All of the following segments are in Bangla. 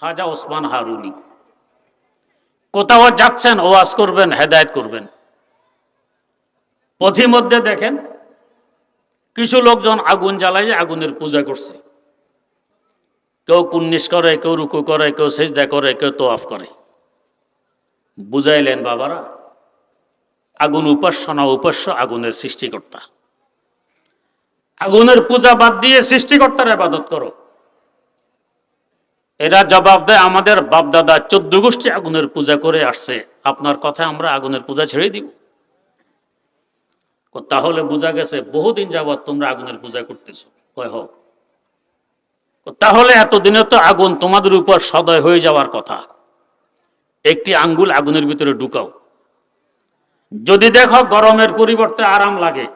খাজা ওসমান হারুনি। কোথাও যাচ্ছেন, ওয়াজ করবেন, হেদায়েত করবেন। পথিমধ্যে দেখেন, কিছু লোকজন আগুন জ্বালাইয়ে আগুনের পূজা করছে। কেউ কুন্নিস করে, কেউ রুকু করে, কেউ সেজদা করে, কেউ তোয়াফ করে। বুঝাইলেন, বাবারা, আগুন উপাসনা উপাস্য আগুনের সৃষ্টিকর্তা। আগুনের পূজা বাদ দিয়ে সৃষ্টিকর্তার আবাদত করো। এরা জবাব দেয়, আমাদের বাপদাদা চোদ্দ গোষ্ঠী আগুনের পূজা করে আসছে। আপনার কথা আমরা আগুনের পূজা ছেড়ে দিব। তাহলে বোঝা গেছে বহুদিন যাবৎ তোমরা আগুনের পূজা করতেছো। কয় হোক তাহলে এতদিনে তো আগুন তোমাদের উপর সদয় হয়ে যাওয়ার কথা। একটি আঙ্গুল আগুনের ভিতরে ঢুকাও। যদি দেখো গরমের পরিবর্তে আরাম লাগে,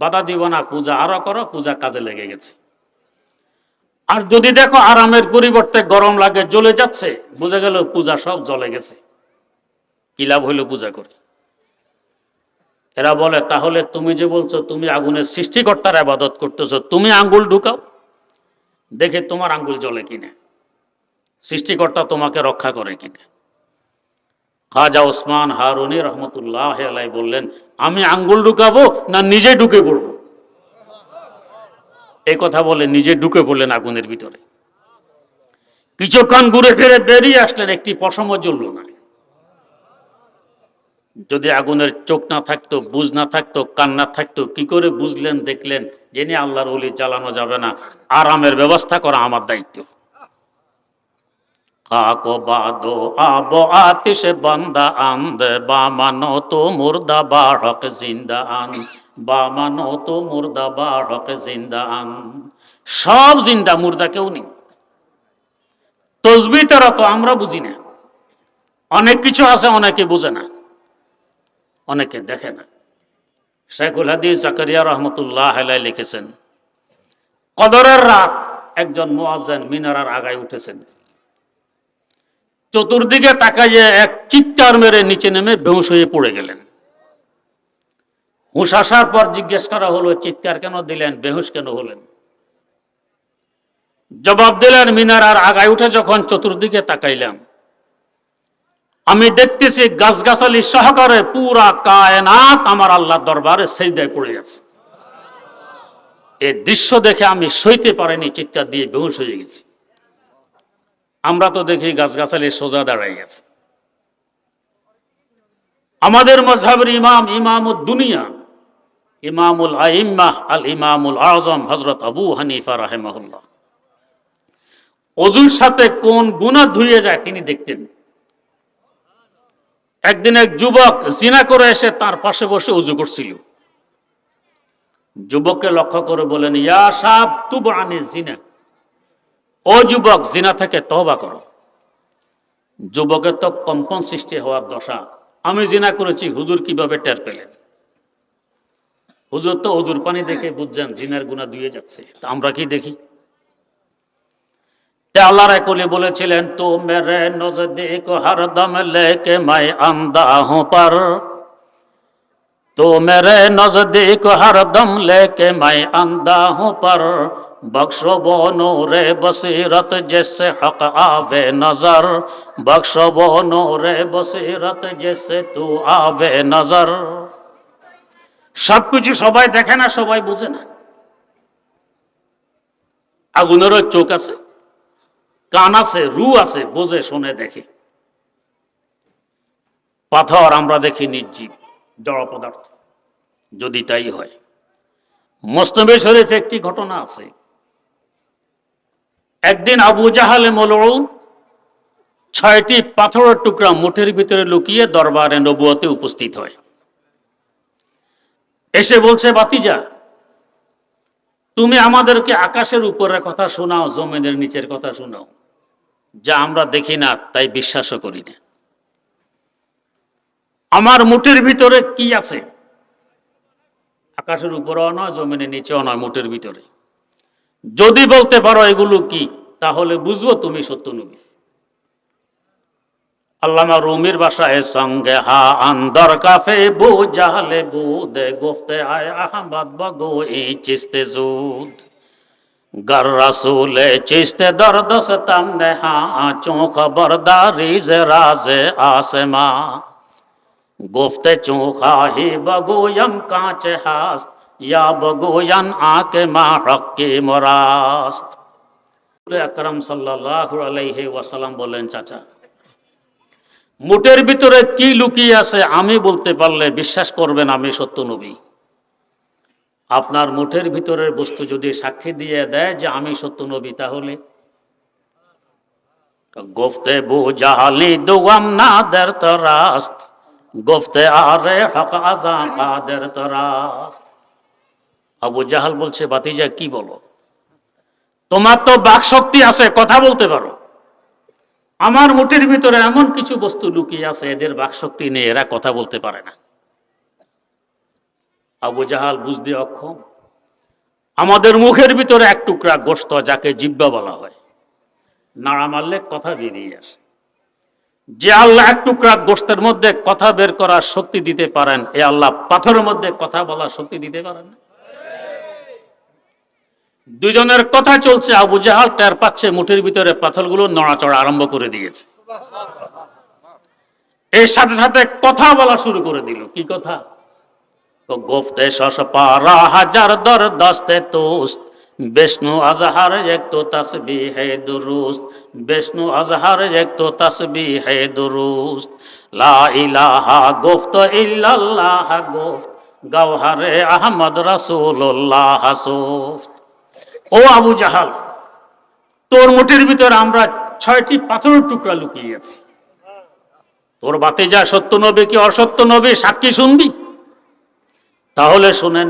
বাধা দিব না, পূজা আরও করো, পূজা কাজে লেগে গেছে। আর যদি দেখো আরামের পরিবর্তে গরম লাগে, জ্বলে যাচ্ছে, বুঝে গেল পূজা সব জ্বলে গেছে। কি লাভ হইল পূজা করে? এরা বলে, তাহলে তুমি যে বলছো, তুমি আগুনের সৃষ্টিকর্তার আবাদত করতেছো, তুমি আঙ্গুল ঢুকাও, দেখে তোমার আঙ্গুল জ্বলে কিনে। সৃষ্টিকর্তা তোমাকে রক্ষা করে কিনে। খাজা ওসমান হারুনি রহমতুল্লাহ বললেন, আমি আঙ্গুল ঢুকাবো না নিজে ঢুকে পড়ব? এই কথা বলে নিজে ঢুকে পড়লেন আগুনের ভিতরে। কিছুক্ষণ ঘুরে ফিরে বেরিয়ে আসলেন, একটি পশমও জ্বলল না। যদি আগুনের চোখ না থাকতো, বুঝ না থাকতো, কান না থাকতো, কি করে বুঝলেন, দেখলেন জেনে আল্লাহর ওলি জ্বালানো যাবে না। আরামের ব্যবস্থা করা আমার দায়িত্ব। খাকো বাদো আবো আতিশে বান্দা আন্দ বামানো তো মুর্দা বা হক জিন্দা আন বামানো তো মুর্দা বাড়ক জিন্দা আন সব জিন্দা, মুর্দা কেউ নেই। তসবি তো আমরা বুঝি না। অনেক কিছু আছে, অনেকে বুঝে না। অনেকে দেখে না। শেখুল হাদিস জাকারিয়া রহমতুল্লাহ লিখেছেন, কদরের রাত একজন মোয়াজ্জেন মিনারার আগায় উঠেছেন। চতুর্দিকে তাকাইয়ে এক চিৎকার মেরে নিচে নেমে বেহুশ হয়ে পড়ে গেলেন। হুঁশ আসার পর জিজ্ঞেস করা হলো, চিৎকার কেন দিলেন? বেহুশ কেন হলেন? জবাব দিলেন মিনার আর আগায় উঠে যখন চতুর্দিকে তাকাইলাম, আমি দেখতেছি গাছগাছালি সহকারে পুরা কায়নাত আমার আল্লাহ দরবারে সেজদায় পড়ে গেছে। এই দৃশ্য দেখে আমি সইতে পারিনি, চিৎকার দিয়ে বেহুশ হয়ে গেছি। আমরা তো দেখি গাছগাছালি সোজা দাঁড়াই গেছে। আমাদের মজহাবের ইমাম, ইমামুদ দুনিয়া ইমামুল আইম্মাহ আল ইমামুল আজম হজরত আবু হানিফা রাহেমাহুল্লাহ। অজুর সাথে কোন গুণা ধুয়ে যায় তিনি দেখতেন। একদিন এক যুবক জিনা করে এসে তার পাশে বসে উজু করছিল। যুবককে লক্ষ্য করে বলেন ইয়া সাব, তুব আনি জিনা। ও যুবক, জিনা থেকে তহবা করো। যুবকের তো কম্পন সৃষ্টি হওয়ার দশা। আমি জিনা করেছি, হুজুর কীভাবে টের পেলেন? হুজুর তো হুজুর পানি দেখে বুঝছেন, জিনের গুণা দুয়ে যাচ্ছে। তা আমরা কি দেখি? আল্লাহ কলি বলেছিলেন তো মেরে নজদিক হরদম লেকে মাই আন্দা হো পর। তো মেরে নজদিক হরদম লেকে মাই আন্দা হো পর। بخش و نور بصیرت جس سے حق آوے نظر بخش و نور بصیرت جس سے تو آوے نظر সবকিছু সবাই দেখে না, সবাই বুঝে না। আগুনেরও চোখ আছে, কান আছে রু আছে, বোঝে, শোনে দেখে। পাথর আমরা দেখি নির্জীব, জড় পদার্থ। যদি তাই হয় মোস্তবে শরীফ একটি ঘটনা আছে। একদিন আবু জাহালে মলউন ছয়টি পাথরের টুকরা মুঠের ভিতরে লুকিয়ে দরবারে নবুয়তে উপস্থিত হয়। এসে বলছে বাতিজা তুমি আমাদেরকে আকাশের উপরের কথা শোনাও, জমিনের নিচের কথা শোনাও। যা আমরা দেখি না, তাই বিশ্বাসও করি না। আমার মুঠের ভিতরে কি আছে? আকাশের উপরেও নয়, জমিনের নিচেও নয় মুঠের ভিতরে। যদি বলতে পারো এগুলো কি, তাহলে বুঝব তুমি সত্য নবী। আল্লামা রুমির বাসায় সঙ্গে হা আন্দর কাফে বু জাহালে বু দে গুফতে আয় আহমদ বগু ই চিস্তে জুদ گر رسول چشت دردستم نے ہاں چوں خبرداری ز راز آسماں گفت چوں خواہی بگویم کانچ ہاست یا بگوین آنکھ ما حق کی مراست اکرم صلی اللہ علیہ وسلم بولیں چاچا মুটের ভিতরে কি লুকিয়ে আছে আমি বলতে পারলে বিশ্বাস করবেন আমি সত্য নবী। আপনার মুঠের ভিতরের বস্তু যদি সাক্ষী দিয়ে দেয় যে আমি সত্য নবী, তাহলে? গফতে বু জাহালি দুয়াম না দের তরাস্ত, গফতে আরে হক তরাস্ত। আবু জাহাল বলছে বাতিজা কি বলো? তোমার তো বাক শক্তি আছে, কথা বলতে পারো। আমার মুঠের ভিতরে এমন কিছু বস্তু লুকিয়ে আছে, এদের বাক শক্তি নেই এরা কথা বলতে পারে না। আবু জাহাল বুঝতে অক্ষম। আমাদের মুখের ভিতরে এক টুকরা গোস্ত যাকে জিব্বা বলা হয়। নাড়া মারলে কথা বেরিয়ে আসে। যে আল্লাহ এক টুকরা গোস্তের মধ্যে কথা বের করার শক্তি দিতে পারেন, এ আল্লাহ পাথরের মধ্যে কথা বলার শক্তি দিতে পারেন না। দুজনের কথা চলছে, আবু জাহাল টের পাচ্ছে, মুঠের ভিতরে পাথরগুলো নড়াচড়া আরম্ভ করে দিয়েছে। এর সাথে সাথে কথা বলা শুরু করে দিল। কি কথা? হাজার দর দস্তে তোস্ত বিষ্ণু আজহার এক তো তসবি, হে বিষ্ণু আজহার এক তো তসবি, হে লা ইলাহা গুফত ইল্লাল্লাহ গুফত। গওহারে আহমদ রাসূলুল্লাহ সুফত ও আবু জাহাল, তোর মুঠির ভিতর আমরা ছয়টি পাথরের টুকরা লুকিয়ে আছি তোর বাতে যা সত্য নবী কি অসত্য নবী, সাক্ষী শুনবি? তাহলে শুনে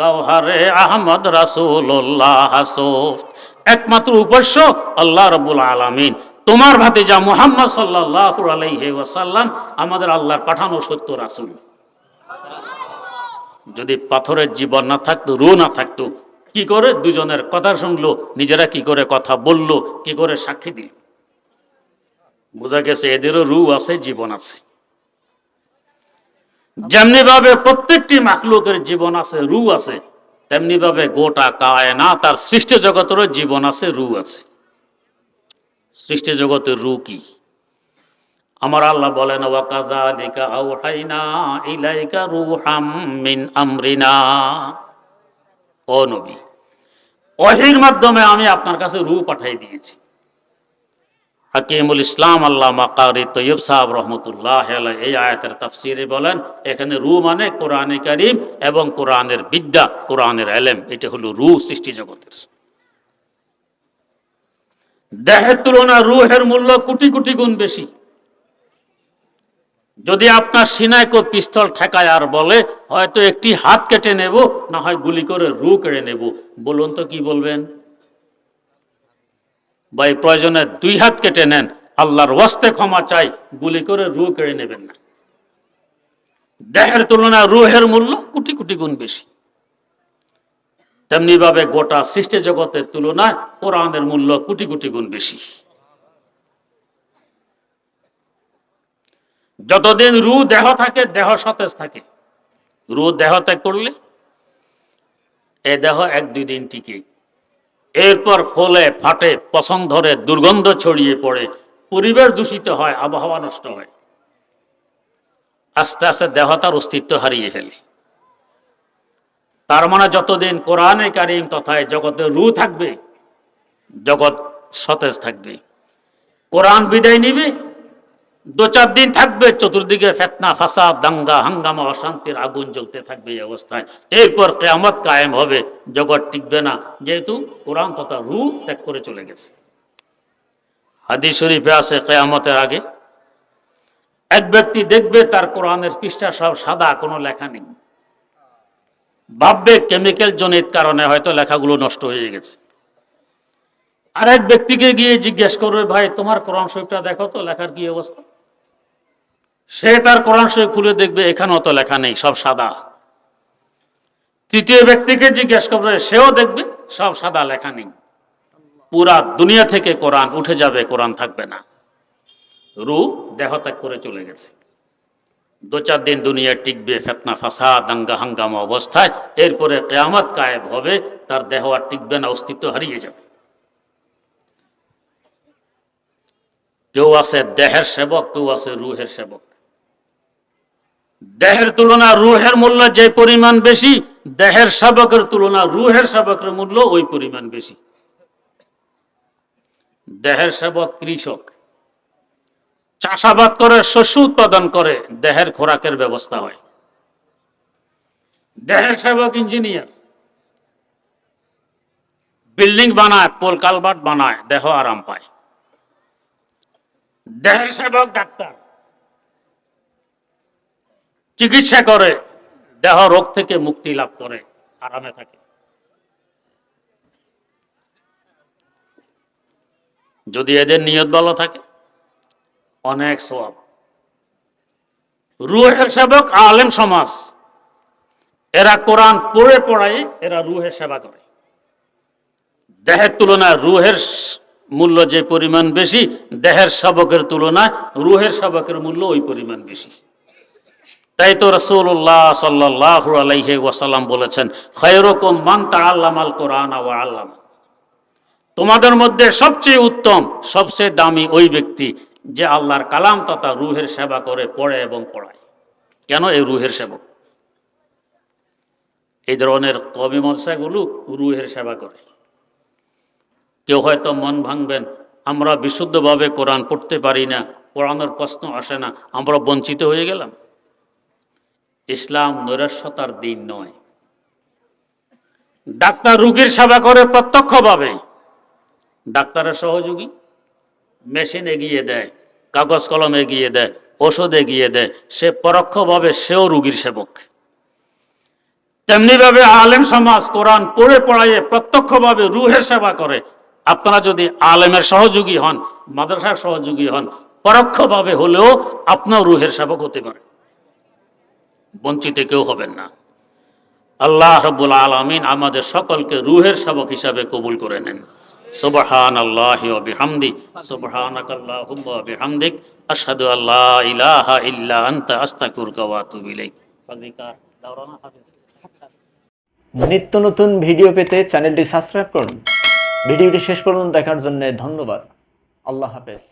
গওহারে আহমদ রাসূলুল্লাহ সুফত। একমাত্র উপাস্য আল্লাহ রাব্বুল আলামিন। তোমার ভাতিজা মুহাম্মদ সাল্লাল্লাহু আলাইহি ওয়াসাল্লাম, আমাদের আল্লাহর পাঠানো সত্য রাসূল। যদি পাথরের জীবন না থাকতো, রু না থাকতো, কি করে দুজনের কথা শুনলো, নিজেরা কি করে কথা বলল, কি করে সাক্ষী দিল? বোঝা গেছে এদেরও রু আছে, জীবন আছে। যেমনি ভাবে প্রত্যেকটি মাখলুকের জীবন আছে, রু আছে তেমনি ভাবে গোটা কায় না তার সৃষ্টি জগতেরও জীবন আছে, রু আছে। সৃষ্টি জগতের রু কি? আমার আল্লাহ বলেন মিন আমরিনা। মাধ্যমে আমি আপনার কাছে রু পাঠাই দিয়েছি। হাকিমুল ইসলাম আল্লাহ মাকারি তৈয়ব সাহেব রহমতুল্লাহ এই আয়াতের তাফসিরে বলেন, এখানে রু মানে কোরআনে কারিম এবং কোরআনের বিদ্যা, কোরআনের এলেম এটা হলো রু সৃষ্টি জগতের। দেহের তুলনা রুহের মূল্য কোটি কোটি গুণ বেশি। যদি আপনার সিনায় কেউ পিস্তল ঠেকায় আর বলে, হয়তো একটি হাত কেটে নেব, না হয় গুলি করে রু কেড়ে নেব। বলুন তো কি বলবেন? বা এই প্রয়োজনে দুই হাত কেটে নেন। আল্লাহর ওয়াস্তে ক্ষমা চাই, গুলি করে রু কেড়ে নেবেন না। দেহের তুলনায় রুহের মূল্য কোটি কোটি গুণ বেশি। তেমনি ভাবে গোটা সৃষ্টি জগতের তুলনায় কোরআনের মূল্য কোটি কোটি গুণ বেশি। যতদিন রু দেহ থাকে, দেহ সতেজ থাকে। রু দেহ ত্যাগ করলে এ দেহ এক দুই দিন টিকে। এরপর ফলে, ফাটে, পছন্দ ধরে, দুর্গন্ধ ছড়িয়ে পড়ে, পরিবেশ দূষিত হয়, আবহাওয়া নষ্ট হয়। আস্তে আস্তে দেহ তার অস্তিত্ব হারিয়ে ফেলে। তার মানে যতদিন কোরআনে কারিম তথা এই জগতে রু থাকবে, জগৎ সতেজ থাকবে। কোরআন বিদায় নিবে দু চার দিন থাকবে, চতুর্দিকে ফেতনা, ফাসাদ, দাঙ্গা, হাঙ্গামা, অশান্তির আগুন জ্বলতে থাকবে এই অবস্থায়। এরপর কেয়ামত কায়েম হবে, জগৎ টিকবে না। যেহেতু কোরআন তথা রু ত্যাগ করে চলে গেছে। হাদিস শরীফে আছে কেয়ামতের আগে। এক ব্যক্তি দেখবে তার কোরআনের পৃষ্ঠা সব সাদা, কোনো লেখা নেই। ভাববে কেমিক্যাল জনিত কারণে হয়তো লেখাগুলো নষ্ট হয়ে গেছে। আর এক ব্যক্তিকে গিয়ে জিজ্ঞেস করবে, ভাই, তোমার কোরআন শরীফটা দেখো তো, লেখার কি অবস্থা? সে তার কোরআন শরীফ খুলে দেখবে এখানে অত লেখা নেই, সব সাদা। তৃতীয় ব্যক্তিকে জিজ্ঞেস করবে, সেও দেখবে, সব সাদা, লেখা নেই। পুরা দুনিয়া থেকে কোরআন উঠে যাবে, কোরআন থাকবে না। রু দেহত্যাগ করে চলে গেছে। দু চার দিন দুনিয়া টিকবে, ফেতনা ফাসা দাঙ্গা, হাঙ্গামা অবস্থায়। এরপরে কেয়ামত কায়েব হবে, তার দেহ আর টিকবে না, অস্তিত্ব হারিয়ে যাবে। কেউ আছে দেহের সেবক, কেউ আছে রুহের সেবক। দেহের তুলনা রুহের মূল্য যে পরিমাণ বেশি, দেহের সেবকের তুলনা রুহের সেবকের মূল্য ওই পরিমাণ বেশি। দেহের সেবক কৃষক। চাষাবাদ করে, শস্য উৎপাদন করে, দেহের খোরাকের ব্যবস্থা হয়। দেহের সেবক ইঞ্জিনিয়ার। বিল্ডিং বানায় পোল কালবাট বানায়, দেহ আরাম পায়। দেহের সেবক ডাক্তার। চিকিৎসা করে, দেহ রোগ থেকে মুক্তি লাভ করে, আরামে থাকে। যদি এদের নিয়ত ভালো থাকে, অনেক সওয়াব। রুহের সেবক আলেম সমাজ। এরা কোরআন পড়ে পড়ায় এরা রুহের সেবা করে। দেহের তুলনায় রুহের মূল্য যে পরিমাণ বেশি, দেহের সেবকের তুলনায় রুহের সেবকের মূল্য ওই পরিমাণ বেশি। তাই তো রসুল্লাহ সাল্লাহ আলাইহি ওয়াসাল্লাম বলেছেন খৈরকম মান তাআল্লামাল কোরআন ওয়া আল্লামা। তোমাদের মধ্যে সবচেয়ে উত্তম, সবচেয়ে দামি ওই ব্যক্তি যে আল্লাহর কালাম তথা রুহের সেবা করে, পড়ে এবং পড়ায়। কেন এই রুহের সেবক? এই ধরনের কবি মশাগুলো রুহের সেবা করে। কেউ হয়তো মন ভাঙবেন, আমরা বিশুদ্ধভাবে কোরআন পড়তে পারি না পড়ানোর প্রশ্ন আসে না, আমরা বঞ্চিত হয়ে গেলাম। ইসলাম নৈরাস্যতার দিন নয়। ডাক্তার রুগীর সেবা করে প্রত্যক্ষভাবে। ডাক্তারের সহযোগী মেশিন এগিয়ে দেয়, কাগজ কলম এগিয়ে দেয়, ওষুধ এগিয়ে দেয়, সে পরোক্ষভাবে সেও রুগীর সেবক। তেমনিভাবে আলেম সমাজ কোরআন পড়ে পড়াইয়ে প্রত্যক্ষভাবে রুহের সেবা করে। আপনারা যদি আলেমের সহযোগী হন, মাদ্রাসার সহযোগী হন, পরোক্ষভাবে হলেও আপনার রুহের সেবক হতে পারে। বঞ্চিত কেউ হবেন না। আল্লাহ রব্বুল আলমিন আমাদের সকলকে রুহের সেবক হিসাবে কবুল করে নেন। সুবহান আল্লাহ বিহামদি সুবহানাক আল্লাহুম্মা ওয়া বিহামদিক। আশহাদু আল্লা ইলাহা ইল্লা আনতা আস্তাগফিরুকা ওয়া আতুবু ইলাইক। নিত্য নতুন ভিডিও পেতে চ্যানেলটি সাবস্ক্রাইব করুন। ভিডিওটি শেষ পর্যন্ত দেখার জন্য ধন্যবাদ। আল্লাহ হাফেজ।